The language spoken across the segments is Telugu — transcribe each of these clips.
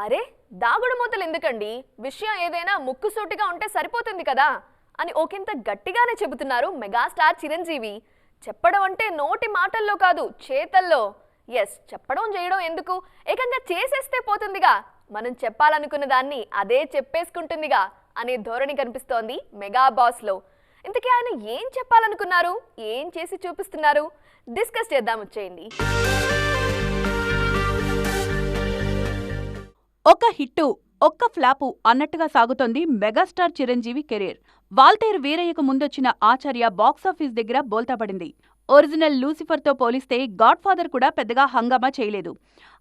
అరే దాగుడు మూతలు ఎందుకండి? విషయం ఏదైనా ముక్కుసూటిగా ఉంటే సరిపోతుంది కదా? అని ఒకంత గట్టిగానే చెబుతున్నారు మెగాస్టార్ చిరంజీవి. చెప్పడం అంటే నోటి మాటల్లో కాదు చేతల్లో. ఎస్ చెప్పడం చేయడం ఎందుకు? ఏకంగా చేసేస్తే పోతుందిగా. మనం చెప్పాలనుకున్న దాన్ని అదే చెప్పేసుకుంటుందిగా అనే ధోరణి కనిపిస్తోంది మెగా బాస్లో. ఇంతకీ ఆయన ఏం చెప్పాలనుకున్నారు? ఏం చేసి చూపిస్తున్నారు? డిస్కస్ చేద్దాం వచ్చేయండి. ఒక హిట్టు ఒక్క ఫ్లాపు అన్నట్టుగా సాగుతోంది మెగాస్టార్ చిరంజీవి కెరీర్. వాల్తేరు వీరయ్యకు ముందొచ్చిన ఆచార్య బాక్సాఫీస్ దగ్గర బోల్తాపడింది. ఒరిజినల్ లూసిఫర్తో పోలిస్తే గాడ్ ఫాదర్ కూడా పెద్దగా హంగామా చేయలేదు.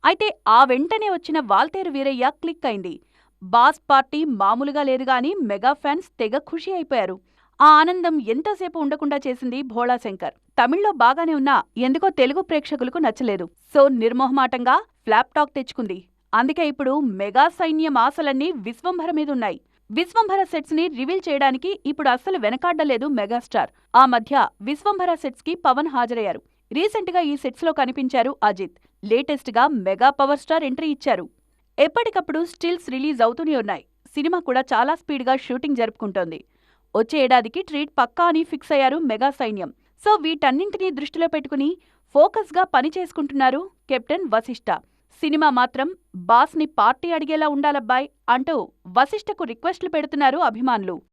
అయితే ఆ వెంటనే వచ్చిన వాల్తేరు వీరయ్య క్లిక్ అయింది. బాస్ పార్టీ మామూలుగా లేదు గాని మెగా ఫ్యాన్స్ తెగ ఖుషి అయిపోయారు. ఆ ఆనందం ఎంతోసేపు ఉండకుండా చేసింది భోళా శంకర్ తమిళ్ళో బాగానే ఉన్నా ఎందుకో తెలుగు ప్రేక్షకులకు నచ్చలేదు. సో నిర్మోహమాటంగా ఫ్లాప్ టాక్ తెచ్చుకుంది. అందుకే ఇప్పుడు మెగా సైన్యం ఆశలన్నీ విశ్వంభర మీదున్నాయి. విశ్వంభర సెట్స్ని రివీల్ చేయడానికి ఇప్పుడు అస్సలు వెనకాడ్డలేదు మెగాస్టార్. ఆ మధ్య విశ్వంభర సెట్స్కి పవన్ హాజరయ్యారు. రీసెంట్గా ఈ సెట్స్లో కనిపించారు అజిత్. లేటెస్ట్గా మెగా పవర్ స్టార్ ఎంట్రీ ఇచ్చారు. ఎప్పటికప్పుడు స్టిల్స్ రిలీజ్ అవుతూనే ఉన్నాయి. సినిమా కూడా చాలా స్పీడ్గా షూటింగ్ జరుపుకుంటోంది. వచ్చే ఏడాదికి ట్రీట్ పక్కా అని ఫిక్స్ అయ్యారు మెగా సైన్యం. సో వీటన్నింటినీ దృష్టిలో పెట్టుకుని ఫోకస్గా పని చేసుకుంటున్నారు కెప్టెన్ వశిష్ఠ సినిమా మాత్రం బాస్ని పార్టీ అడిగేలా ఉండాలబ్బాయ్ అంటూ వశిష్ఠకు రిక్వెస్ట్లు పెడుతున్నారు అభిమానులు.